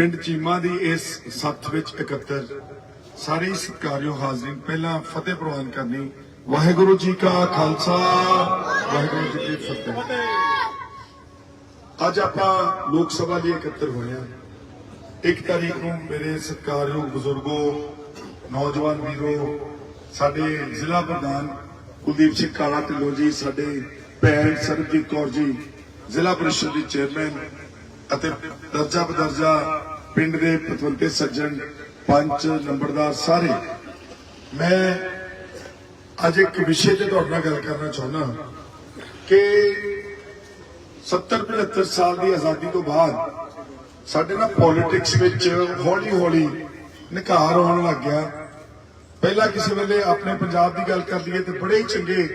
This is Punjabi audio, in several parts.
ਪਿੰਡ ਚੀਮਾ ਦੀ ਇਸ ਸੱਥ ਵਿੱਚ ਇਕੱਤਰ ਸਾਰੇ ਸਤਿਕਾਰਯੋਗ ਹਾਜ਼ਰੀਨ, ਪਹਿਲਾਂ ਫਤਿਹ ਪ੍ਰਵਾਨ ਕਰਨੀ। ਵਾਹਿਗੁਰੂ ਜੀ ਕਾ ਖਾਲਸਾ, ਵਾਹਿਗੁਰੂ ਜੀ ਕੀ ਫਤਿਹ। ਅੱਜ ਆਪਾਂ ਲੋਕ ਸਭਾ ਲਈ ਇਕੱਤਰ ਹੋਏ ਹਾਂ। ਇੱਕ ਤਾਰੀਖ ਨੂੰ ਮੇਰੇ ਸਤਿਕਾਰਯੋਗ ਬਜ਼ੁਰਗੋ, ਨੌਜਵਾਨ ਵੀਰੋ, ਸਾਡੇ ਜ਼ਿਲ੍ਹਾ ਪ੍ਰਧਾਨ ਕੁਲਦੀਪ ਸਿੰਘ ਕਾਲਾ ਢਿੱਲੋਂ ਜੀ, ਸਾਡੇ ਭੈਣ ਸਰਬਜੀਤ ਕੌਰ ਜੀ, ਜ਼ਿਲ੍ਹਾ ਪ੍ਰੀਸ਼ਦ ਦੀ ਚੇਅਰਮੈਨ ਅਤੇ ਦਰਜਾ ਬਦਰਜਾ ਪਿੰਡ ਦੇ ਪਤਵੰਤੇ ਸੱਜਣ ਪੰਚ ਨੰਬਰਦਾਰ ਸਾਰੇ। ਮੈਂ ਅੱਜ ਇੱਕ ਵਿਸ਼ੇ ਤੇ ਤੁਹਾਡੇ ਨਾਲ ਗੱਲ ਕਰਨਾ ਚਾਹੁੰਦਾ ਕਿ 70 75 ਸਾਲ ਦੀ ਆਜ਼ਾਦੀ ਤੋਂ ਬਾਅਦ ਸਾਡੇ ਨਾਲ ਪੋਲਿਟਿਕਸ ਵਿੱਚ ਹੌਲੀ ਹੌਲੀ ਨਿਕਾਰ ਹੋਣ ਲੱਗ ਗਿਆ। ਪਹਿਲਾਂ ਕਿਸੇ ਵੇਲੇ ਆਪਣੇ ਪੰਜਾਬ ਦੀ ਗੱਲ ਕਰ ਲਈਏ ਤੇ ਬੜੇ ਹੀ ਚੰਗੇ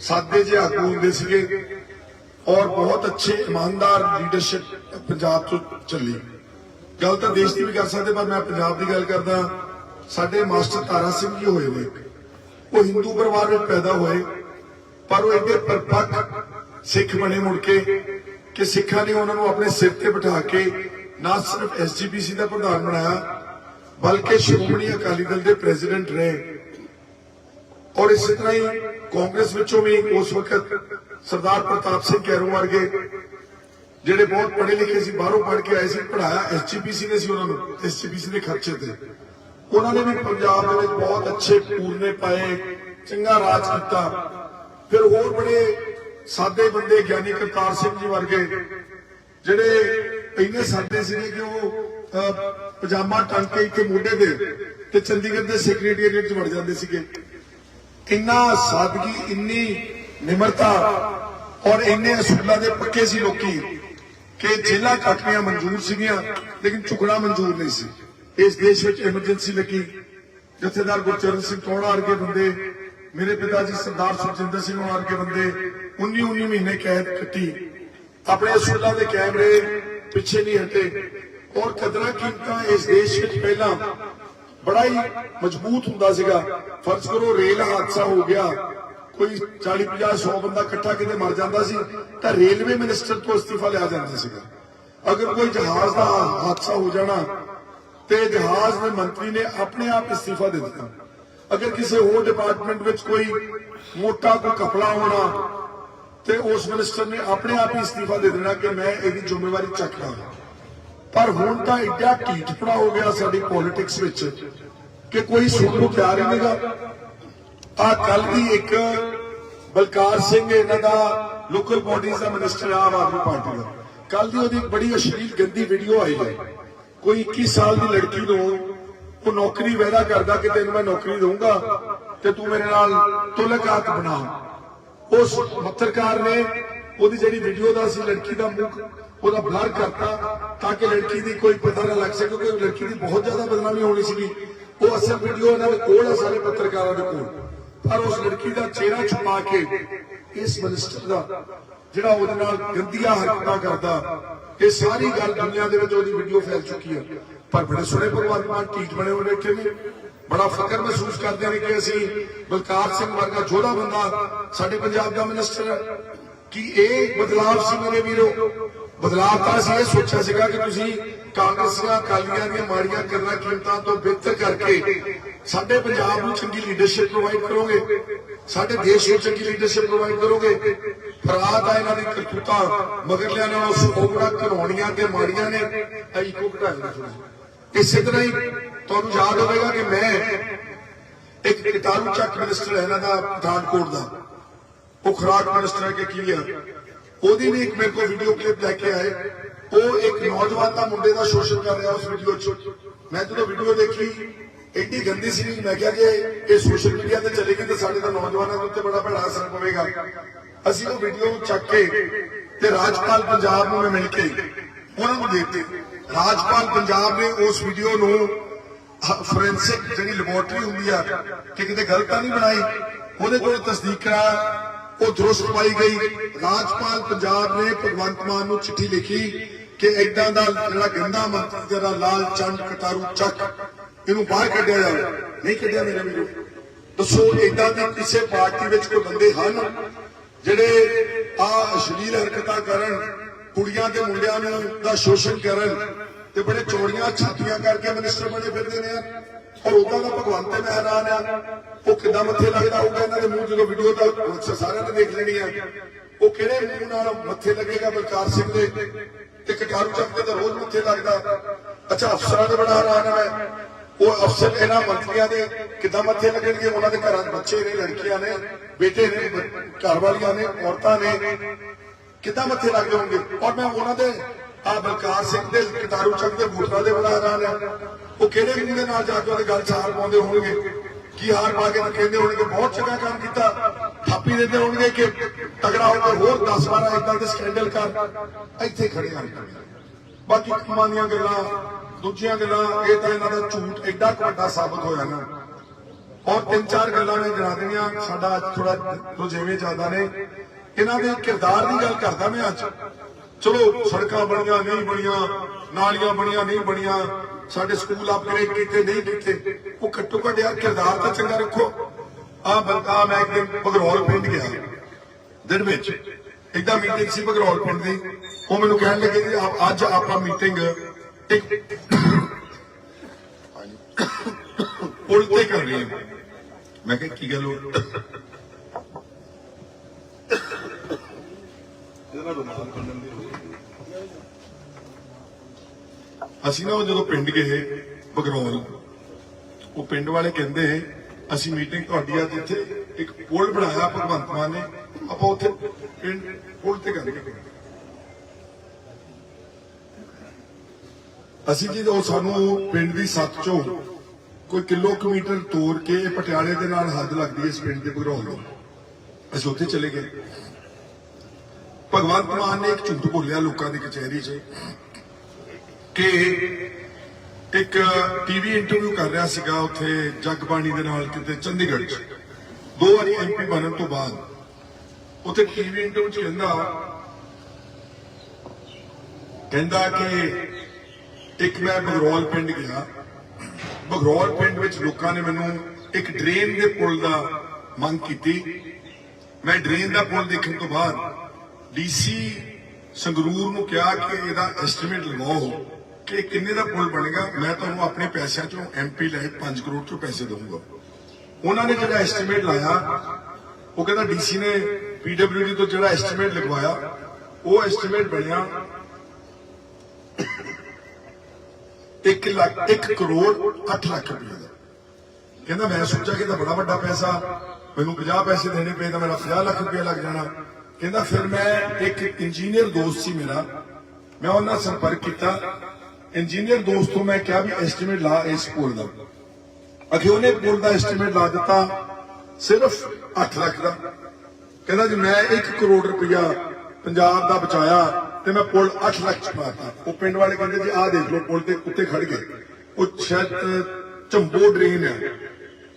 ਸਾਦੇ ਜਿਹੇ ਆਗੂ ਹੁੰਦੇ ਸੀਗੇ ਔਰ ਬਹੁਤ ਅੱਛੇ ਇਮਾਨਦਾਰ ਲੀਡਰਸ਼ਿਪ ਪੰਜਾਬ ਤੋਂ ਚੱਲੀ। ਗੱਲ ਤਾਂ ਦੇਸ਼ ਦੀ ਵੀ ਕਰ ਸਕਦੇ, ਪਰ ਮੈਂ ਪੰਜਾਬ ਦੀ ਗੱਲ ਕਰਦਾ, ਸਾਡੇ ਮਾਸਟਰ ਤਾਰਾ ਸਿੰਘ ਜੀ ਹੋਏ ਨੇ ਉਹ ਹਿੰਦੂ ਪਰਿਵਾਰ ਵਿੱਚ ਪੈਦਾ ਹੋਏ, ਪਰ ਉਹ ਇੰਨੇ ਪਰਪੱਕ ਸਿੱਖ ਬਣੇ ਮੁੜ ਕੇ ਕਿ ਸਿੱਖਾਂ ਨੇ ਉਹਨਾਂ ਨੂੰ ਆਪਣੇ ਸਿਰ ਤੇ ਬਿਠਾ ਕੇ ਨਾ ਸਿਰਫ ਐਸਜੀਪੀਸੀ ਦਾ ਪ੍ਰਧਾਨ ਬਣਾਇਆ, ਬਲਕਿ ਸ਼੍ਰੋਮਣੀ ਅਕਾਲੀ ਦਲ ਦੇ ਪ੍ਰੈਜ਼ੀਡੈਂਟ ਰਹੇ। ਔਰ ਇਸੇ ਤਰ੍ਹਾਂ ਹੀ ਕਾਂਗਰਸ ਵਿੱਚੋਂ ਵੀ ਉਸ ਵਕਤ ਸਰਦਾਰ ਪ੍ਰਤਾਪ ਸਿੰਘ ਕੈਰੋਂ ਵਰਗੇ ਜਿਹੜੇ ਬਹੁਤ ਪੜ੍ਹੇ ਲਿਖੇ ਸੀ, ਬਾਹਰੋਂ ਪੜ੍ਹ ਕੇ ਆਏ ਸੀ ਪੜਾਇਆ ਐਸਜੀਪੀਸੀ ਨੇ ਸੀ ਉਹਨਾਂ ਨੂੰ ਐਸਜੀਪੀਸੀ ਦੇ ਖਰਚੇ ਤੇ। ਉਹਨਾਂ ਨੇ ਵੀ ਪੰਜਾਬ ਦੇ ਵਿੱਚ ਬਹੁਤ ਅੱਛੇ ਪੂਰਨੇ ਪਾਏ, ਚੰਗਾ ਰਾਜ ਕੀਤਾ। ਫਿਰ ਹੋਰ ਬੜੇ ਸਾਦੇ ਬੰਦੇ ਗਿਆਨੀ ਕਰਤਾਰ ਸਿੰਘ ਜੀ ਵਰਗੇ, ਜਿਹੜੇ ਇੰਨੇ ਸਾਦੇ ਸੀਗੇ ਕਿ ਉਹ ਪਜਾਮਾ ਟੰਗ ਕੇ ਇੱਥੇ ਮੋਢੇ ਦੇ ਤੇ ਚੰਡੀਗੜ੍ਹ ਦੇ ਸੈਕਟਰੀਏਟ 'ਚ ਵੜ ਜਾਂਦੇ ਸੀਗੇ। ਇੰਨਾ ਸਾਦਗੀ, ਇੰਨੀ ਨਿਮਰਤਾ ਔਰ ਇੰਨੇ ਅਸੂਲਾਂ ਦੇ ਪੱਕੇ ਸੀ ਲੋਕੀ। ਕਿ ਜੇਲਾਂ ਕੱਟਣੀਆਂ ਮਨਜ਼ੂਰ ਸੀਗੀਆਂ, ਲੇਕਿਨ ਚੁਕਣਾ ਮਨਜ਼ੂਰ ਨਹੀਂ ਸੀ। ਇਸ ਦੇਸ਼ ਵਿੱਚ ਐਮਰਜੈਂਸੀ ਲੱਗੀ। ਜਥੇਦਾਰ ਗੁਰਚਰਨ ਸਿੰਘ ਟੋੜਾ ਵਰਗੇ ਬੰਦੇ, ਮੇਰੇ ਪਿਤਾ ਜੀ ਸਰਦਾਰ ਸੁਖਜਿੰਦਰ ਸਿੰਘ ਵਰਗੇ ਬੰਦੇ 19 19 ਮਹੀਨੇ ਕੈਦ ਕੱਟੀ ਆਪਣੇ ਅਸੂਲਾਂ ਦੇ ਕੈਮਰੇ ਪਿੱਛੇ ਨਹੀਂ ਹਟੇ। ਔਰ ਕਦਰਾਂ ਕੀਮਤਾਂ ਇਸ ਦੇਸ਼ ਵਿੱਚ ਪਹਿਲਾਂ ਬੜਾ ਹੀ ਮਜ਼ਬੂਤ ਹੁੰਦਾ ਸੀਗਾ। ਫਰਜ਼ ਕਰੋ ਰੇਲ ਹਾਦਸਾ ਹੋ ਗਿਆ। ਕੋਈ 40 50 100 ਬੰਦਾ ਇਕੱਠਾ ਕਿਤੇ ਮਰ ਜਾਂਦਾ ਸੀ, ਤਾਂ ਰੇਲਵੇ ਮਿਨਿਸਟਰ ਤੋਂ ਅਸਤੀਫਾ ਲਿਆ ਜਾਂਦਾ ਸੀਗਾ। ਅਗਰ ਕੋਈ ਜਹਾਜ਼ ਦਾ ਹਾਦਸਾ ਹੋ ਜਾਣਾ, ਤੇ ਜਹਾਜ਼ ਦੇ ਮੰਤਰੀ ਨੇ ਆਪਣੇ ਆਪ ਅਸਤੀਫਾ ਦੇ ਦਿੱਤਾ। ਅਗਰ ਕਿਸੇ ਹੋਰ ਡਿਪਾਰਟਮੈਂਟ ਵਿੱਚ ਕੋਈ ਮੋਟਾ ਕੋਈ ਕਪੜਾ ਹੋਣਾ, ਤੇ ਉਸ ਮਿਨਿਸਟਰ ਨੇ ਆਪਣੇ ਆਪ ਹੀ ਅਸਤੀਫਾ ਦੇ ਦੇਣਾ ਕਿ ਮੈਂ ਇਹਦੀ ਜ਼ਿੰਮੇਵਾਰੀ ਚੱਕ ਲਾਂਗਾ ਪਰ ਹੁਣ ਤਾਂ ਇੱਡਾ ਢੀਠਪੜਾ ਹੋ ਗਿਆ ਸਾਡੀ ਪੋਲਿਟਿਕਸ ਵਿੱਚ, ਕਿ ਕੋਈ ਸੁਣਨ ਨੂੰ ਤਿਆਰ ਹੀ ਨਹੀਂਗਾ। ਆ ਕੱਲ ਦੀ ਇੱਕ ਬਲਕਾਰ ਸਿੰਘ ਇਹਨਾਂ ਦਾ ਲੋਕਲ ਬਾਡੀਜ਼ ਦਾ ਮਿਨਿਸਟਰ ਆਮ ਆਦਮੀ ਪਾਰਟੀ ਦਾ। ਕੱਲ ਦੀ ਉਹਦੀ ਬੜੀ ਅਸ਼ਲੀਲ, ਗੰਦੀ ਵੀਡੀਓ ਆਈ ਹੈ। ਕੋਈ 21 ਸਾਲ ਦੀ ਲੜਕੀ ਨੂੰ ਉਹ ਨੌਕਰੀ ਵਾਅਦਾ ਕਰਦਾ ਕਿ ਤੈਨੂੰ ਮੈਂ ਨੌਕਰੀ ਦਊਂਗਾ ਤੇ ਤੂੰ ਮੇਰੇ ਨਾਲ ਤੁਲਕਾਤ ਬਣਾ। ਉਸ ਪੱਤਰਕਾਰ ਨੇ ਉਹਦੀ ਜਿਹੜੀ ਵੀਡੀਓ ਦਾ ਸੀ, ਲੜਕੀ ਦਾ ਮੁਖ, ਉਹਦਾ ਬਲਰ ਕਰਤਾ ਤਾਂ ਕਿ ਲੜਕੀ ਦੀ ਕੋਈ ਪਤਾ ਨਾ ਲੱਗ ਸਕੇ ਕਿਉਂਕਿ ਲੜਕੀ ਦੀ ਬਹੁਤ ਜ਼ਿਆਦਾ ਬਦਨਾਮੀ ਹੋਣੀ ਸੀਗੀ। ਉਹ ਅਸਲ ਵੀਡੀਓ ਇਹਨਾਂ ਦੇ ਕੋਲ ਆ, ਸਾਰੇ ਪੱਤਰਕਾਰਾਂ ਦੇ ਕੋਲ। ਪਰ ਉਸ ਲੜਕੀ ਦਾ ਚਿਹਰਾ ਛੁਪਾ ਕੇ ਇਸ ਮਿਨਿਸਟਰ ਦਾ, ਜਿਹੜਾ ਉਹਦੇ ਨਾਲ ਗੰਦੀਆਂ ਹਰਕਤਾਂ ਕਰਦਾ, ਇਹ ਸਾਰੀ ਗੱਲ ਦੁਨੀਆ ਦੇ ਵਿੱਚ ਉਹਦੀ ਵੀਡੀਓ ਫੈਲ ਚੁੱਕੀ ਹੈ ਪਰ ਬੜੇ ਸੋਹਣੇ ਭਗਵਾਨ ਮਾਨ ਟੀਟ ਬਣੇ ਹੋਏ ਬੈਠੇ ਨੇ ਬੜਾ ਫਕਰ ਮਹਿਸੂਸ ਕਰਦੇ ਨੇ ਕਿ ਅਸੀਂ ਬਲਕਾਰ ਸਿੰਘ ਵਰਗਾ ਜੋੜਾ ਬੰਦਾ, ਸਾਡੇ ਪੰਜਾਬ ਦਾ ਮਿਨਿਸਟਰ ਹੈ। ਕਿ ਇਹ ਬਦਲਾਵ ਸੀ ਮੇਰੇ ਵੀਰੋ? ਬਦਲਾਵ ਤਾਂ ਅਸੀਂ ਇਹ ਸੋਚਿਆ ਸੀਗਾ ਕਿ ਤੁਸੀਂ ਕਾਂਗਰਸੀਆਂ, ਅਕਾਲੀਆਂ ਦੀਆਂ ਮਾੜੀਆਂ ਕਰਨਾ, ਕੀਮਤਾਂ ਤੋਂ ਬਿਹਤਰ ਕਰਕੇ ਸਾਡੇ ਪੰਜਾਬ ਨੂੰ ਚੰਗੀ ਲੀਡਰਸ਼ਿਪ ਪ੍ਰੋਵਾਈਡ ਕਰੋਗੇ। ਸਾਡੇ ਦੇਸ਼ ਨੂੰ ਚੰਗੀ ਲੀਡਰਸ਼ਿਪ ਪ੍ਰੋਵਾਈਡ ਕਰੋਗੇ। ਫਰਾਦ ਆ ਇਹਨਾਂ ਦੀ ਕਰਤੂਤਾਂ, ਮਗਰਲਿਆਂ ਨਾਲੋਂ ਸੋਗੜਾ ਘਰੋਣੀਆਂ ਤੇ ਮਾੜੀਆਂ ਨੇ। ਇਹ ਇੱਕੋ ਇਸੇ ਤਰ੍ਹਾਂ ਹੀ ਤੁਹਾਨੂੰ ਯਾਦ ਹੋਵੇਗਾ ਕਿ ਮੈਂ ਇੱਕ ਕਿਤਾਬੂ ਚੱਕ ਮਿਨਿਸਟਰ ਹੈ ਇਹਨਾਂ ਦਾ ਪਠਾਨਕੋਟ ਦਾ। ਉਹ ਖੁਰਾਕ ਮਿਨਿਸਟਰ ਹੈ ਕਿ ਕੀ ਆ? ਉਹਦੀ ਵੀ ਇੱਕ ਮੇਰੇ ਕੋਲ ਵੀਡੀਓ ਕਲਿੱਪ ਲੈ ਕੇ ਆਏ। ਉਹ ਇੱਕ ਨੌਜਵਾਨ ਦਾ ਮੁੰਡੇ ਦਾ ਸ਼ੋਸ਼ਣ ਕਰ ਰਿਹਾ ਉਸ ਵੀਡੀਓ 'ਚ। ਮੈਂ ਜਦੋਂ ਵੀਡੀਓ ਦੇਖੀ ਐਡੀ ਗੰਦੀ ਸੀ, ਮੈਂ ਕਿਹਾ ਕਿ ਇਹ ਸੋਸ਼ਲ ਮੀਡੀਆ ਤੇ ਚਲੇਗੀ ਤਾਂ ਸਾਡੇ ਤਾਂ ਨੌਜਵਾਨਾਂ ਦੇ ਉੱਤੇ ਬੜਾ ਭੈੜਾ ਅਸਰ ਪਵੇਗਾ। ਅਸੀਂ ਉਹ ਵੀਡੀਓ ਚੱਕ ਕੇ ਤੇ ਰਾਜਪਾਲ ਪੰਜਾਬ ਨੂੰ ਮੈਂ ਮਿਲ ਕੇ ਉਹਨਾਂ ਨੂੰ ਦੇ ਦਿੱਤੀ ਰਾਜਪਾਲ ਪੰਜਾਬ ਨੇ ਉਸ ਵੀਡੀਓ ਨੂੰ ਫੋਰੈਂਸਿਕ ਜਿਹੜੀ ਲੈਬੋਰਟਰੀ ਹੁੰਦੀ ਆ, ਕਿ ਕਿਤੇ ਗਲਤ ਤਾਂ ਨਹੀਂ ਬਣਾਈ, ਉਹਦੇ ਕੋਲ ਤਸਦੀਕ ਕਰਾ ਉਹ ਦਰੁਸਤ ਗਈ। ਰਾਜਪਾਲ ਪੰਜਾਬ ਨੇ ਭਗਵੰਤ ਮਾਨ ਨੂੰ ਚਿੱਠੀ ਲਿਖੀ ਕਿ ਇਦਾਂ ਦਾ ਜਿਹੜਾ ਗੰਦਾ ਮੰਤਰੀ ਜਿਹੜਾ ਲਾਲ ਚੰਦ ਕਟਾਰੂ ਚੱਕ, ਇਹਨੂੰ ਬਾਹਰ ਕੱਢਿਆ ਜਾਵੇ। ਨਹੀਂ ਕੱਢਿਆ ਮੇਰੇ ਵੀਰੋ। ਦੱਸੋ ਇਦਾਂ ਦੀ ਕਿਸੇ ਪਾਰਟੀ ਵਿੱਚ ਕੋਈ ਬੰਦੇ ਹਨ ਜਿਹੜੇ ਆ ਅਸ਼ਲੀਲ ਹਰਕਤਾਂ ਕਰਨ, ਕੁੜੀਆਂ ਤੇ ਮੁੰਡਿਆਂ ਨੂੰ ਦਾ ਸ਼ੋਸ਼ਣ ਕਰਨ ਤੇ ਬੜੇ ਚੋੜੀਆਂ ਛਾਤੀਆਂ ਕਰਕੇ ਮਿਨਿਸਟਰ ਬਣੇ ਫਿਰਦੇ ਨੇ? ਆ ਔਰ ਉਦਾਂ ਦਾ ਭਗਵੰਤ ਤੇ ਹੈਰਾਨ ਆ, ਉਹ ਕਿੱਦਾਂ ਮੱਥੇ ਲੱਗਦਾ ਹੋਊਗਾ ਇਹਨਾਂ ਦੇ ਮੂੰਹ, ਜਦੋਂ ਵੀਡੀਓ ਤਾਂ ਸਾਰਿਆਂ ਨੇ ਦੇਖ ਲੈਣੀ ਆ। ਉਹ ਕਿਹੜੇ ਮੂੰਹ ਨਾਲ ਮੱਥੇ ਲੱਗੇਗਾ ਬਲਕਾਰ ਸਿੰਘ ਦੇ? ਤੇ ਕਟਾਰੂ ਚੱਕ ਦੇ ਰੋਜ਼ ਮੱਥੇ ਲੱਗਦਾ। ਅੱਛਾ, ਅਫਸਰਾਂ ਦੇ ਬੜਾ ਹੈਰਾਨ ਆ ਉਹ ਅਫਸਰ ਇਹਨਾਂ ਮੰਤਰੀਆਂ ਦੇ ਕਿੱਦਾਂ ਮੱਥੇ ਲੱਗਣਗੇ? ਉਹਨਾਂ ਦੇ ਘਰਾਂ ਦੇ ਬੱਚੇ ਨੇ, ਲੜਕੀਆਂ ਨੇ, ਬੇਟੇ ਨੇ, ਘਰ ਵਾਲੀਆਂ ਨੇ, ਔਰਤਾਂ ਨੇ। ਕਿੱਦਾਂ ਮੱਥੇ ਲੱਗ ਜਾਣਗੇ? ਔਰ ਮੈਂ ਉਹਨਾਂ ਦੇ ਆ ਬਲਕਾਰ ਸਿੰਘ ਦੇ ਕਟਾਰੂ ਚੱਕ ਦੇ ਬੂਟਾਂ ਦੇ ਬੜਾ ਹੈਰਾਨ ਆ ਉਹ ਕਿਹੜੇ ਮੂੰਹ ਦੇ ਨਾਲ ਜਾ ਕੇ ਉਹਦੇ ਗੱਲ ਚਾਰ ਪਾਉਂਦੇ ਹੋਣਗੇ? ਕੀ ਹਾਰ ਪਾ ਕੇ ਕਹਿੰਦੇ ਹੋਣਗੇ? ਬਹੁਤ ਚੰਗਾ ਕੰਮ ਕੀਤਾ। ਥਾਪੀ ਦਿੰਦੇ ਹੋਣਗੇ ਕਿ ਤਗੜਾ ਹੋ ਕੇ ਹੋਰ 10 12 ਇਦਾਂ ਦੇ ਸਕੈਂਡਲ ਕਰ। ਇੱਥੇ ਖੜੇ ਹਨ ਬਾਕੀ ਕੰਮਾਂ ਦੀਆਂ ਗੱਲਾਂ, ਦੂਜੀਆਂ ਗੱਲਾਂ, ਇਹ ਤਾਂ ਇਹਨਾਂ ਦਾ ਝੂਠ ਐਡਾ ਕੁ ਵੱਡਾ ਸਾਬਤ ਹੋਇਆ ਨਾ। ਔਰ ਤਿੰਨ ਚਾਰ ਗੱਲਾਂ ਨੇ ਜਣਾ ਦੇਣੀਆਂ। ਸਾਡਾ ਅੱਜ ਥੋੜਾ ਰੁਝੇਵੇਂ ਜ਼ਿਆਦਾ ਨੇ। ਇਹਨਾਂ ਦੇ ਕਿਰਦਾਰ ਦੀ ਗੱਲ ਕਰਦਾ ਮੈਂ ਅੱਜ। ਚਲੋ, ਸੜਕਾਂ ਬਣੀਆਂ, ਨਹੀਂ ਬਣੀਆਂ, ਨਾਲੀਆਂ ਬਣੀਆਂ, ਨਹੀਂ ਬਣੀਆਂ, ਸਾਡੇ ਸਕੂਲ ਅਪਗ੍ਰੇਡ ਕੀਤੇ, ਨਹੀਂ ਕੀਤੇ, ਉਹ ਘੱਟੋ ਘੱਟ ਯਾਰ ਕਿਰਦਾਰ ਤਾਂ ਚੰਗਾ ਰੱਖੋ। ਆ ਬਲਕਾ ਮੈਂ ਇੱਕ ਦਿਨ ਬਗਰੌਲ ਪਿੰਡ ਗਿਆ, ਦਿਨ ਵਿੱਚ। ਇਦਾਂ ਮੀਟਿੰਗ ਸੀ ਭਗਰੋਲ ਪਿੰਡ ਦੀ। ਉਹ ਮੈਨੂੰ ਕਹਿਣ ਲੱਗੇ ਕਿ ਅੱਜ ਆਪਾਂ ਮੀਟਿੰਗ ਇੱਕ ਪੁਲ ਤੇ ਕਰ ਰਹੇ ਹਾਂ। ਮੈਂ ਕਿਹਾ, ਕੀ ਗੱਲ ਹੋ ਅਸੀਂ ਨਾ ਉਹ ਜਦੋਂ ਪਿੰਡ ਗਏ ਬਗਰੌਲ ਉਹ ਪਿੰਡ ਵਾਲੇ ਕਹਿੰਦੇ, ਅਸੀਂ ਮੀਟਿੰਗ ਤੁਹਾਡੀ ਅੱਜ ਇੱਥੇ ਇੱਕ ਪੁਲ ਬਣਾਇਆ, ਭਗਵੰਤ ਮਾਨ ਨੇ। ਆਪਾਂ ਉੱਥੇ ਪਿੰਡ ਪੁਲ ਤੇ ਕਰਾਂਗੇ ਅਸੀਂ ਜੀ ਉਹ ਸਾਨੂੰ ਪਿੰਡ ਦੀ ਸੱਤ ਚੋਂ ਕੋਈ ਕਿਲੋਮੀਟਰ ਤੋਰ ਕੇ ਪਟਿਆਲੇ ਦੇ ਨਾਲ ਹੱਦ ਲੱਗਦੀ ਹੈ ਇਸ ਪਿੰਡ ਦੇ ਬਗਰੌਲ ਅਸੀਂ ਉੱਥੇ ਚਲੇ ਗਏ। ਭਗਵੰਤ ਮਾਨ ਨੇ ਇੱਕ ਝੂਠ ਬੋਲਿਆ ਲੋਕਾਂ ਦੀ ਕਚਹਿਰੀ 'ਚ ਕਿ ਇੱਕ ਟੀਵੀ ਇੰਟਰਵਿਊ ਕਰ ਰਿਹਾ ਸੀਗਾ ਉੱਥੇ ਜਗਬਾਣੀ ਦੇ ਨਾਲ ਕਿਤੇ ਚੰਡੀਗੜ੍ਹ 'ਚ। ਦੋ ਵਾਰੀ ਐਮਪੀ ਬਣਨ ਤੋਂ ਬਾਅਦ ਉੱਥੇ ਟੀਵੀ ਇੰਟਰਵਿਊ 'ਚ ਕਹਿੰਦਾ ਕਹਿੰਦਾ ਕਿ ਇੱਕ ਮੈਂ ਬਗਰੌਲ ਪਿੰਡ ਗਿਆ। ਬਗਰੌਲ ਪਿੰਡ ਵਿੱਚ ਲੋਕਾਂ ਨੇ ਮੈਨੂੰ ਇੱਕ ਡਰੇਨ ਦੇ ਪੁਲ ਦਾ ਮੰਗ ਕੀਤੀ। ਮੈਂ ਡਰੇਨ ਦਾ ਪੁਲ ਦੇਖਣ ਤੋਂ ਬਾਅਦ ਡੀਸੀ ਸੰਗਰੂਰ ਨੂੰ ਕਿਹਾ ਕਿ ਇਹਦਾ ਐਸਟੀਮੇਟ ਲਗਾਓ ਕਿ ਇਹ ਕਿੰਨੇ ਦਾ ਪੁਲ ਬਣੇਗਾ। ਮੈਂ ਤੁਹਾਨੂੰ ਆਪਣੇ ਪੈਸਿਆਂ ਚੋਂ ਐਮਪੀ ਲੈ 5 ਕਰੋੜ ਚੋਂ ਪੈਸੇ ਦਊਂਗਾ। ਉਹਨਾਂ ਨੇ ਜਿਹੜਾ ਐਸਟੀਮੇਟ ਲਾਇਆ, ਉਹ ਕਹਿੰਦਾ ਡੀਸੀ ਨੇ ਪੀਡਬਲਯੂਡੀ ਤੋਂ ਜਿਹੜਾ ਐਸਟੀਮੇਟ ਲਗਵਾਇਆ, ਉਹ ਐਸਟੀਮੇਟ ਬਣਿਆ 1 ਲੱਖ 1 ਕਰੋੜ 8 ਲੱਖ ਰੁਪਏ ਦਾ। ਕਹਿੰਦਾ ਮੈਂ ਸੋਚਿਆ ਕਿ ਇਹ ਤਾਂ ਬੜਾ ਵੱਡਾ ਪੈਸਾ, ਮੈਨੂੰ 50 ਪੈਸੇ ਦੇਣੇ ਪਏ ਤਾਂ ਮੇਰਾ 50 ਲੱਖ ਰੁਪਏ ਲੱਗ ਜਾਣਾ। ਕਹਿੰਦਾ ਫਿਰ ਮੈਂ ਇੱਕ ਇੰਜੀਨੀਅਰ ਦੋਸਤ ਸੀ ਮੇਰਾ। ਮੈਂ ਉਹਨਾਂ ਨਾਲ ਸੰਪਰਕ ਕੀਤਾ। ਇੰਜੀਨੀਅਰ ਦੋਸਤ ਤੋਂ ਮੈਂ ਕਿਹਾ ਵੀ ਐਸਟੀਮੇਟ ਲਾ ਇਸ ਪੁਲ ਦਾ। ਅਖੇ ਉਹਨੇ ਪੁਲ ਦਾ ਐਸਟੀਮੇਟ ਲਾ ਦਿੱਤਾ। ਸਿਰਫ 8 ਲੱਖ ਦਾ। ਕਹਿੰਦਾ ਜੀ ਮੈਂ 1 ਕਰੋੜ ਰੁਪਇਆ ਪੰਜਾਬ ਦਾ ਬਚਾਇਆ ਤੇ ਮੈਂ ਪੁਲ 8 ਲੱਖ ਚ ਪਾਤਾ ਉਹ ਪਿੰਡ ਵਾਲੇ ਕਹਿੰਦੇ ਜੀ ਆਹ ਦੇਖ ਲਓ ਪੁਲ ਤੇ ਉੱਤੇ ਖੜ ਗਏ। ਉਹ ਸ਼ਾਇਦ ਝੰਬੋ ਡਰੇਨ ਹੈ।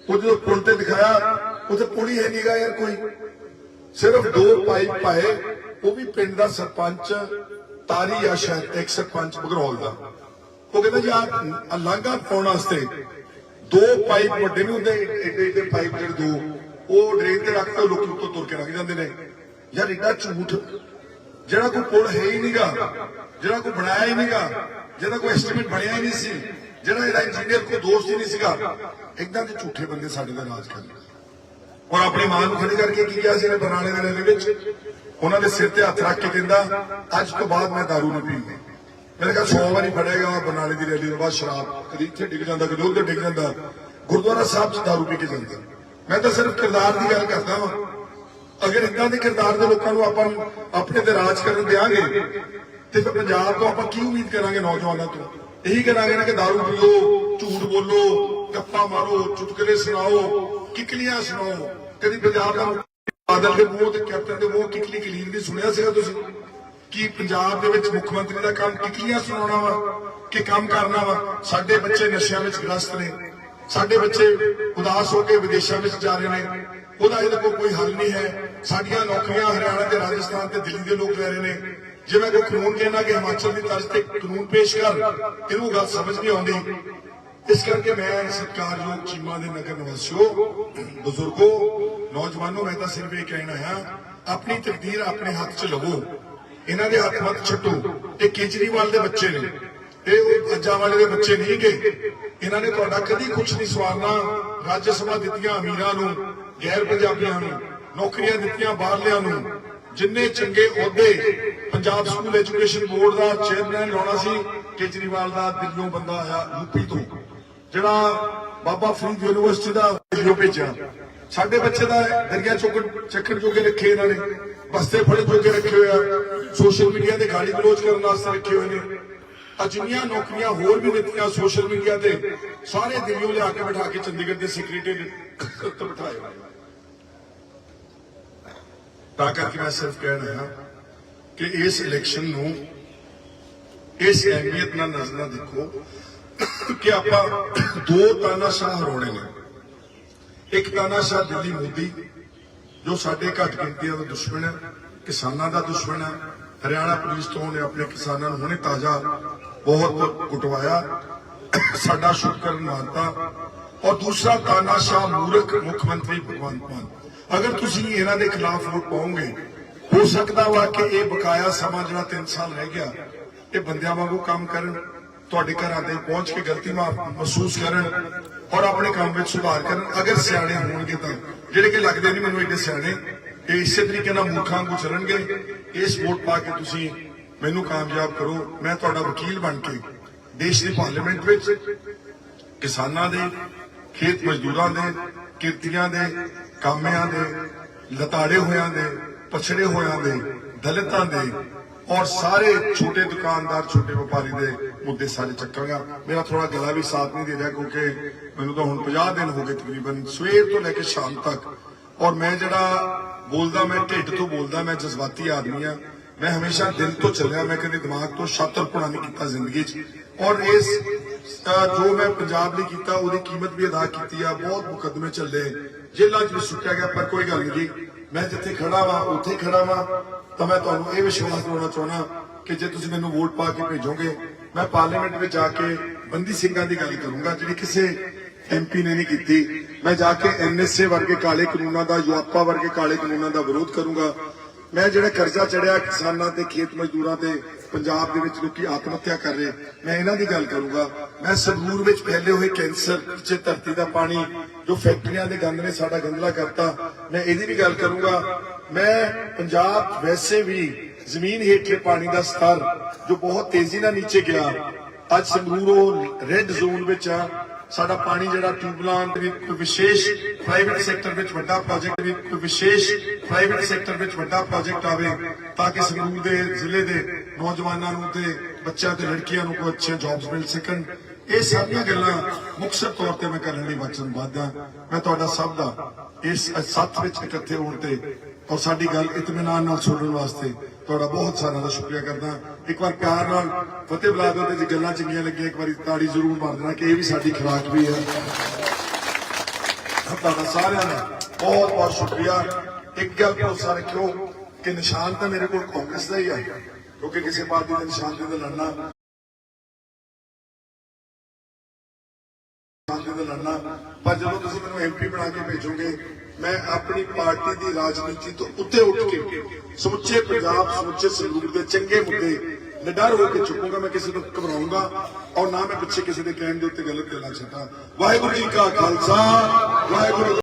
ਉਹ ਜਦੋਂ ਪੁਲ ਤੇ ਦਿਖਾਇਆ, ਉੱਥੇ ਪੁਲ ਹੀ ਹੈ ਨਹੀਂਗਾ ਯਾਰ ਕੋਈ। ਸਿਰਫ ਦੋ ਪਾਈਪ ਪਾਏ, ਉਹ ਵੀ ਪਿੰਡ ਦਾ ਸਰਪੰਚ ਤਾਰੀ ਆ ਸ਼ਾਇਦ ਇੱਕ ਸਰਪੰਚ ਬਗਰੌਲ ਦਾ। ਉਹ ਕਹਿੰਦਾ ਜੀ ਆ ਲਾਂਘਾ ਪਾਉਣ ਵਾਸਤੇ ਦੋ ਪਾਈਪ ਵੱਡੇ ਨਹੀਂ ਹੁੰਦੇ, ਏਡੇ ਏਡੇ ਪਾਈਪ ਜਿਹੜੇ ਦੋ, ਉਹ ਡਰੇਨ ਤੇ ਰੱਖ ਕੇ ਲੋਕੀ ਉੱਤੋਂ ਤੁਰ ਕੇ ਲੱਗ ਜਾਂਦੇ ਨੇ। ਯਾਰ ਇੰਨਾ ਝੂਠ, ਜਿਹੜਾ ਕੋਈ ਪੁਲ ਹੈ ਹੀ ਨਹੀਂਗਾ ਜਿਹੜਾ ਕੋਈ ਬਣਾਇਆ ਹੀ ਨਹੀਂਗਾ ਜਿਹਦਾ ਕੋਈ ਐਸਟੀਮੇਟ ਬਣਿਆ ਹੀ ਨਹੀਂ ਸੀ, ਜਿਹੜਾ ਇਹਦਾ ਇੰਜੀਨੀਅਰ ਕੋਈ ਦੋਸਤ ਹੀ ਨਹੀਂ ਸੀਗਾ ਇਦਾਂ ਦੇ ਝੂਠੇ ਬੰਦੇ ਸਾਡੇ ਦਾ ਰਾਜ ਕਰਦੇ ਔਰ ਆਪਣੀ ਮਾਂ ਨੂੰ ਖੜੀ ਕਰਕੇ ਕੀ ਕਿਹਾ ਸੀ ਇਹਨੇ ਬਰਨਾਲੇ ਦੇ ਰੈਲੀ ਵਿੱਚ? ਉਹਨਾਂ ਦੇ ਸਿਰ ਤੇ ਹੱਥ ਰੱਖ ਕੇ ਕਹਿੰਦਾ, ਅੱਜ ਤੋਂ ਬਾਅਦ ਮੈਂ ਦਾਰੂ ਨਹੀਂ ਪੀਂਦੀ। ਮੇਰੇ ਕੋਲ 100 ਵਾਰੀ ਫੜੇਗਾ ਬਰਨਾਲੇ ਦੀ ਰੈਲੀ ਤੋਂ ਬਾਅਦ ਸ਼ਰਾਬ। ਕਦੀ ਇੱਥੇ ਡਿੱਗ ਜਾਂਦਾ, ਕਦੀ ਉੱਧਰ ਡਿੱਗ ਜਾਂਦਾ। ਗੁਰਦੁਆਰਾ ਸਾਹਿਬ 'ਚ ਦਾਰੂ ਪੀ ਕੇ ਜਾਂਦਾ। ਮੈਂ ਤਾਂ ਸਿਰਫ ਕਿਰਦਾਰ ਦੀ ਗੱਲ ਕਰਦਾ ਵਾਂ। ਅਗਰ ਇਦਾਂ ਦੇ ਕਿਰਦਾਰ ਦੇ ਲੋਕਾਂ ਨੂੰ ਆਪਾਂ ਆਪਣੇ ਤੇ ਰਾਜ ਕਰਨ ਦੇਾਂਗੇ ਤੇ ਫਿਰ ਪੰਜਾਬ ਤੋਂ ਆਪਾਂ ਕੀ ਉਮੀਦ ਕਰਾਂਗੇ ਨੌਜਵਾਨਾਂ ਤੋਂ? ਇਹੀ ਕਰਾਂਗੇ ਨਾ ਕਿ ਦਾਰੂ ਪੀਓ ਝੂਠ ਬੋਲੋ, ਗੱਪਾਂ ਮਾਰੋ, ਚੁਟਕਲੇ ਸੁਣਾਓ ਕਿਕਲੀਆਂ ਸੁਣਾਓ ਕਦੀ ਪੰਜਾਬ ਦਾ ਬਾਦਲ ਦੇ ਮੂੰਹ ਤੇ ਕੈਪਟਨ ਦੇ ਮੂੰਹ ਕਿਕਲੀ ਕਲੀਨ ਦੀ ਸੁਣਿਆ ਸੀਗਾ ਤੁਸੀਂ? ਕੀ ਪੰਜਾਬ ਦੇ ਵਿੱਚ ਮੁੱਖ ਮੰਤਰੀ ਦਾ ਕੰਮ ਕਿਕਲੀਆਂ ਸੁਣਾਉਣਾ ਵਾ? ਕਿ ਕੰਮ ਕਰਨਾ ਵਾ? ਸਾਡੇ ਬੱਚੇ ਨਸ਼ਿਆਂ ਵਿੱਚ ਗ੍ਰਸਤ ਨੇ। ਸਾਡੇ ਬੱਚੇ ਉਦਾਸ ਹੋ ਕੇ ਵਿਦੇਸ਼ਾਂ ਵਿੱਚ ਜਾ ਰਹੇ ਨੇ। ਉਹਦਾ ਇਹਦੇ ਕੋਲ ਕੋਈ ਹੱਲ ਨਹੀਂ ਹੈ। ਸਾਡੀਆਂ ਨੌਕਰੀਆਂ ਹਰਿਆਣਾ ਤੇ ਰਾਜਸਥਾਨ ਤੇ ਦਿੱਲੀ ਦੇ ਲੋਕ ਲੈ ਰਹੇ ਨੇ। ਜੇ ਮੈਂ ਕੋਈ ਕਾਨੂੰਨ ਕਹਿੰਦਾ ਕਿ ਹਿਮਾਚਲ ਦੀ ਤਰਜ਼ ਤੇ ਕਾਨੂੰਨ ਪੇਸ਼ ਕਰ ਇਹਨੂੰ ਗੱਲ ਸਮਝ ਨਹੀਂ ਆਉਂਦੀ। ਇਸ ਕਰਕੇ ਮੈਂ ਸਤਿਕਾਰਯੋਗ ਚੀਮਾ ਦੇ ਨਗਰ ਨਿਵਾਸੀਓ, ਬਜ਼ੁਰਗੋ, ਨੌਜਵਾਨੋ, ਮੈਂ ਤਾਂ ਸਿਰਫ ਇਹ ਕਹਿਣਾ ਹੈ ਆਪਣੀ ਤਕਦੀਰ ਆਪਣੇ ਹੱਥ 'ਚ ਲਵੋ, ਇਹਨਾਂ ਦੇ ਹੱਥ ਮਤ ਛੱਡੋ, ਇਹ ਕੇਜਰੀਵਾਲ ਦੇ ਬੱਚੇ ਨੇ, ਇਹ ਉਹ ਅੱਜਾ ਵਾਲੇ ਦੇ ਬੱਚੇ ਨਹੀਂ ਗਏ ਇਹਨਾਂ ਨੇ ਤੁਹਾਡਾ ਕਦੀ ਕੁਝ ਨਹੀਂ ਸਵਾਰਨਾ, ਰਾਜ ਸਭਾ ਦਿੱਤੀਆਂ ਅਮੀਰਾਂ ਨੂੰ, ਗੈਰ ਪੰਜਾਬੀਆਂ ਨੂੰ, ਨੌਕਰੀਆਂ ਦਿੱਤੀਆਂ ਬਾਹਰਲਿਆਂ ਨੂੰ, ਜਿੰਨੇ ਚੰਗੇ ਅਹੁਦੇ ਪੰਜਾਬ ਸਕੂਲ ਐਜੂਕੇਸ਼ਨ ਬੋਰਡ ਦਾ ਚੇਅਰਮੈਨ ਲਾਉਣਾ ਸੀ, ਕੇਜਰੀਵਾਲ ਦਾ ਦਿੱਲੀੋਂ ਬੰਦਾ ਆਇਆ ਯੂਪੀ ਤੋਂ। ਜਿਹੜਾ ਬਾਬਾ ਫਰੀਦ ਯੂਨੀਵਰਸਿਟੀ ਦਾ ਦਿੱਲੀੋਂ ਭੇਜਿਆ। ਸਾਡੇ ਬੱਚੇ ਦਾ ਦਰਿਆ ਚੁੱਕਣ ਚੱਕਣ ਜੋਗੇ ਰੱਖੇ ਇਹਨਾਂ ਨੇ, ਬਸਤੇ ਫੜੇ ਜੋਗੇ ਰੱਖੇ ਹੋਏ ਸੋਸ਼ਲ ਮੀਡੀਆ ਤੇ ਗਾਲੀ ਗਲੋਚ ਕਰਨ ਵਾਸਤੇ ਰੱਖੇ ਹੋਏ ਨੇ। ਆ ਨੌਕਰੀਆਂ ਹੋਰ ਵੀ ਦਿੱਤੀਆਂ ਸੋਸ਼ਲ ਮੀਡੀਆ ਤੇ, ਸਾਰੇ ਦਿੱਲੀੋਂ ਲਿਆ ਕੇ ਬਿਠਾ ਕੇ ਚੰਡੀਗੜ੍ਹ ਦੇ ਸੈਕਟਰੀ ਤੇ ਬਿਠਾਏ ਹੋਏ ਤਾਂ ਕਰਕੇ ਮੈਂ ਸਿਰਫ ਕਹਿ ਰਿਹਾ ਕਿ ਇਸ ਇਲੈਕਸ਼ਨ ਨੂੰ ਇਸ ਅਹਿਮੀਅਤ ਨਾਲ ਨਜ਼ਰ ਨਾਲ ਦੇਖੋ। ਕਿ ਆਪਾਂ ਦੋ ਤਾਨਾਸ਼ਾਹ ਹਰਾਉਣੇ ਨੇ। ਇੱਕ ਤਾਨਾਸ਼ਾਹ ਦਿੱਲੀ ਮੋਦੀ, ਜੋ ਸਾਡੇ ਘੱਟ ਗਿਣਤੀਆਂ ਦਾ ਦੁਸ਼ਮਣ ਹੈ, ਕਿਸਾਨਾਂ ਦਾ ਦੁਸ਼ਮਣ ਹੈ। ਹਰਿਆਣਾ ਪੁਲਿਸ ਤੋਂ ਨੇ ਆਪਣੇ ਕਿਸਾਨਾਂ ਨੂੰ ਹੁਣੇ ਤਾਜ਼ਾ ਬਹੁਤ ਕੁਟਵਾਇਆ। ਸਾਡਾ ਸ਼ੁਕਰ, ਮਾਨਤਾ। ਔਰ ਦੂਸਰਾ ਤਾਨਾਸ਼ਾਹ ਮੂਰਖ ਮੁੱਖ ਮੰਤਰੀ ਭਗਵੰਤ ਮਾਨ। ਅਗਰ ਤੁਸੀਂ ਇਹਨਾਂ ਦੇ ਖਿਲਾਫ ਵੋਟ ਪਾਓਗੇ, ਹੋ ਸਕਦਾ ਵਾ ਕਿ ਇਹ ਬਕਾਇਆ ਸਮਾਂ ਜਿਹੜਾ 3 ਸਾਲ ਰਹਿ ਗਿਆ, ਇਹ ਬੰਦਿਆਂ ਵਾਂਗੂ ਕੰਮ ਕਰਨ। ਤੁਹਾਡੇ ਘਰਾਂ ਤੇ ਪਹੁੰਚ ਕੇ ਗਲਤੀ ਮਹਿਸੂਸ ਕਰਨ ਔਰ ਆਪਣੇ ਕੰਮ ਵਿੱਚ ਸੁਧਾਰ ਕਰਨ, ਅਗਰ ਸਿਆਣੇ ਹੋਣਗੇ ਤਾਂ। ਜਿਹੜੇ ਕਿ ਲੱਗਦੇ ਨਹੀਂ ਮੈਨੂੰ ਏਡੇ ਸਿਆਣੇ, ਇਹ ਇਸੇ ਤਰੀਕੇ ਨਾਲ ਮੂਰਖਾਂ ਵਾਂਗੂ ਚੱਲਣਗੇ। ਇਸ ਵੋਟ ਪਾ ਕੇ ਤੁਸੀਂ ਮੈਨੂੰ ਕਾਮਯਾਬ ਕਰੋ। ਮੈਂ ਤੁਹਾਡਾ ਵਕੀਲ ਬਣ ਕੇ ਦੇਸ਼ ਦੀ ਪਾਰਲੀਮੈਂਟ ਵਿੱਚ ਕਿਸਾਨਾਂ ਦੇ, ਖੇਤ ਮਜ਼ਦੂਰਾਂ ਦੇ, ਕਿਰਤੀਆਂ ਦੇ, ਕਾਮਿਆਂ ਦੇ, ਲਤਾੜੇ ਹੋਇਆਂ ਦੇ, ਪਛੜੇ ਹੋਇਆਂ ਦੇ, ਦਲਿਤਾਂ ਦੇ ਔਰ ਸਾਰੇ ਛੋਟੇ ਦੁਕਾਨਦਾਰ, ਛੋਟੇ ਵਪਾਰੀ ਦੇ ਮੁੱਦੇ ਸਾਰੇ ਚੱਕਾਂਗਾ। ਮੇਰਾ ਥੋੜਾ ਗਲਾ ਵੀ ਸਾਥ ਨਹੀਂ ਦੇ ਰਿਹਾ ਕਿਉਂਕਿ ਮੈਨੂੰ ਤਾਂ ਹੁਣ 50 ਦਿਨ ਹੋ ਗਏ ਤਕਰੀਬਨ ਸਵੇਰ ਤੋਂ ਲੈ ਕੇ ਸ਼ਾਮ ਤੱਕ। ਔਰ ਮੈਂ ਜਿਹੜਾ ਬੋਲਦਾ, ਮੈਂ ਢਿੱਡ ਤੋਂ ਬੋਲਦਾ, ਮੈਂ ਜਜ਼ਬਾਤੀ ਆਦਮੀ ਆ ਮੈਂ ਹਮੇਸ਼ਾ ਦਿਲ ਤੋਂ ਚੱਲਿਆ, ਮੈਂ ਕਦੇ ਦਿਮਾਗ ਤੋਂ ਛਾਤਰਪੁਣਾ ਨਹੀਂ ਕੀਤਾ ਜ਼ਿੰਦਗੀ 'ਚ। ਔਰ ਇਸ ਜੋ ਮੈਂ ਪੰਜਾਬ ਲਈ ਕੀਤਾ, ਉਹਦੀ ਕੀਮਤ ਵੀ ਅਦਾ ਕੀਤੀ ਆ। ਬਹੁਤ ਮੁਕੱਦਮੇ ਚੱਲੇ, ਜੇਲ੍ਹਾਂ 'ਚ ਵੀ ਸੁੱਟਿਆ ਗਿਆ, ਪਰ ਕੋਈ ਗੱਲ ਨਹੀਂ ਜੀ। ਮੈਂ ਜਿੱਥੇ ਖੜਾ ਵਾਂ, ਉੱਥੇ ਖੜਾ ਵਾਂ। ਤਾਂ ਮੈਂ ਤੁਹਾਨੂੰ ਇਹ ਵਿਸ਼ਵਾਸ ਦਿਵਾਉਣਾ ਚਾਹੁੰਦਾ ਕਿ ਜੇ ਤੁਸੀਂ ਮੈਨੂੰ ਵੋਟ ਪਾ ਕੇ ਭੇਜੋਗੇ ਮੈਂ ਪਾਰਲੀਮੈਂਟ ਵਿੱਚ ਜਾ ਕੇ ਬੰਦੀ ਸਿੰਘਾਂ ਦੀ ਗੱਲ ਕਰੂੰਗਾ, ਜਿਹੜੀ ਕਿਸੇ ਐਮਪੀ ਨੇ ਨਹੀਂ ਕੀਤੀ। ਮੈਂ ਜਾ ਕੇ ਐਨਐਸਏ ਵਰਗੇ ਕਾਲੇ ਕਾਨੂੰਨਾਂ ਦਾ, ਯੂਆਪਾ ਵਰਗੇ ਕਾਲੇ ਕਾਨੂੰਨਾਂ ਦਾ ਵਿਰੋਧ ਕਰੂੰਗਾ। ਮੈਂ ਜਿਹੜਾ ਕਰਜ਼ਾ ਚੜਿਆ ਕਿਸਾਨਾਂ ਤੇ, ਖੇਤ ਮਜ਼ਦੂਰਾਂ ਤੇ, ਪੰਜਾਬ ਦੇ ਵਿੱਚ ਲੋਕੀ ਆਤਮ ਹੱਤਿਆ ਕਰ ਰਹੇ, ਮੈਂ ਇਹਨਾਂ ਦੀ ਗੱਲ ਕਰੂੰਗਾ। ਮੈਂ ਸੰਗਰੂਰ ਵਿੱਚ ਫੈਲੇ ਹੋਏ ਕੈਂਸਰ ਚ ਧਰਤੀ ਦਾ ਪਾਣੀ, ਜੋ ਫੈਕਟਰੀਆਂ ਦੇ ਗੰਦ ਨੇ ਸਾਡਾ ਗੰਦਲਾ ਕਰਤਾ, ਮੈਂ ਇਹਦੀ ਵੀ ਗੱਲ ਕਰੂੰਗਾ। ਮੈਂ ਪੰਜਾਬ ਵੈਸੇ ਵੀ ਜ਼ਮੀਨ ਹੇਠਲੇ ਪਾਣੀ ਦਾ ਸਤਰ ਜੋ ਬਹੁਤ ਤੇਜ਼ੀ ਨਾਲ ਨੀਚੇ ਗਿਆ, ਅੱਜ ਸੰਗਰੂਰ ਰੈੱਡ ਜ਼ੋਨ ਵਿੱਚ ਆ। ਸਾਡਾ ਪਾਣੀ ਜਿਹੜਾ ਟਿਊਬਲਾਂ ਦੇ ਵਿੱਚ ਵਿਸ਼ੇਸ਼ ਪ੍ਰਾਈਵੇਟ ਸੈਕਟਰ ਵਿੱਚ ਵੱਡਾ ਪ੍ਰੋਜੈਕਟ ਵੀ ਵਿਸ਼ੇਸ਼ ਪ੍ਰਾਈਵੇਟ ਸੈਕਟਰ ਵਿੱਚ ਵੱਡਾ ਪ੍ਰੋਜੈਕਟ ਆਵੇ, ਤਾਂ ਕਿ ਸੰਗਰੂਰ ਦੇ ਜ਼ਿਲ੍ਹੇ ਦੇ ਨੌਜਵਾਨਾਂ ਨੂੰ ਤੇ ਬੱਚਿਆਂ ਤੇ ਲੜਕੀਆਂ ਨੂੰ ਕੋਈ ਅੱਛੀਆਂ ਜੌਬਸ ਮਿਲ ਸਕਣ। ਇਹ ਸਾਰੀਆਂ ਗੱਲਾਂ ਮੁਕਸਰ ਤੌਰ ਤੇ ਮੈਂ ਕਰਨ ਲਈ ਵਚਨਬੱਧ ਹਾਂ ਮੈਂ ਤੁਹਾਡਾ ਸਭ ਦਾ ਇਸ ਸੱਥ ਵਿੱਚ ਇਕੱਠੇ ਹੋਣ ਤੇ ਔਰ ਸਾਡੀ ਗੱਲ ਇਤਮਾਨ ਨਾਲ ਸੁਣਨ ਵਾਸਤੇ ਤੁਹਾਡਾ ਬਹੁਤ ਸਾਰਿਆਂ ਦਾ ਸ਼ੁਕਰੀਆ ਕਰਦਾ। ਇੱਕ ਵਾਰ ਪਿਆਰ ਨਾਲ ਫਤਿਹ ਬੁਲਾ ਦਿਓ ਤੇ ਜੇ ਗੱਲਾਂ ਚੰਗੀਆਂ ਲੱਗੀਆਂ, ਇੱਕ ਵਾਰੀ ਤਾੜੀ ਜ਼ਰੂਰ ਮਾਰ ਦੇਣਾ ਕਿ ਇਹ ਵੀ ਸਾਡੀ ਖੁਰਾਕ ਵੀ ਹੈ। ਤੁਹਾਡਾ ਸਾਰਿਆਂ ਦਾ ਬਹੁਤ ਬਹੁਤ ਸ਼ੁਕਰੀਆ। ਇੱਕ ਗੱਲ ਭਰੋਸਾ ਰੱਖਿਓ ਕਿ ਨਿਸ਼ਾਨ ਤਾਂ ਮੇਰੇ ਕੋਲ ਕਾਂਗਰਸ ਦਾ ਹੀ ਹੈ ਕਿਉਂਕਿ ਕਿਸੇ ਪਾਰਟੀ ਦੇ ਨਿਸ਼ਾਨ ਤੇ ਲੜਨਾ ਲੜਨਾ। ਪਰ ਜਦੋਂ ਤੁਸੀਂ ਮੈਨੂੰ ਐਮਪੀ ਬਣਾ ਕੇ ਭੇਜੋਗੇ ਮੈਂ ਆਪਣੀ ਪਾਰਟੀ ਦੀ ਰਾਜਨੀਤੀ ਤੋਂ ਉੱਤੇ ਉੱਠ ਕੇ ਸਮੁੱਚੇ ਪੰਜਾਬ, ਸਮੁੱਚੇ ਸੰਗਰੂਰ ਦੇ ਚੰਗੇ ਮੁੱਦੇ ਨਿਡਰ ਹੋ ਕੇ ਚੁੱਕੂਗਾ ਮੈਂ ਕਿਸੇ ਨੂੰ ਘਬਰਾਉਂਗਾ ਔਰ ਨਾ ਮੈਂ ਪਿੱਛੇ ਕਿਸੇ ਦੇ ਕਹਿਣ ਦੇ ਉੱਤੇ ਗਲਤ ਗੱਲਾਂ ਛੱਡਾਂ ਵਾਹਿਗੁਰੂ ਜੀ ਕਾ ਖਾਲਸਾ, ਵਾਹਿਗੁਰੂ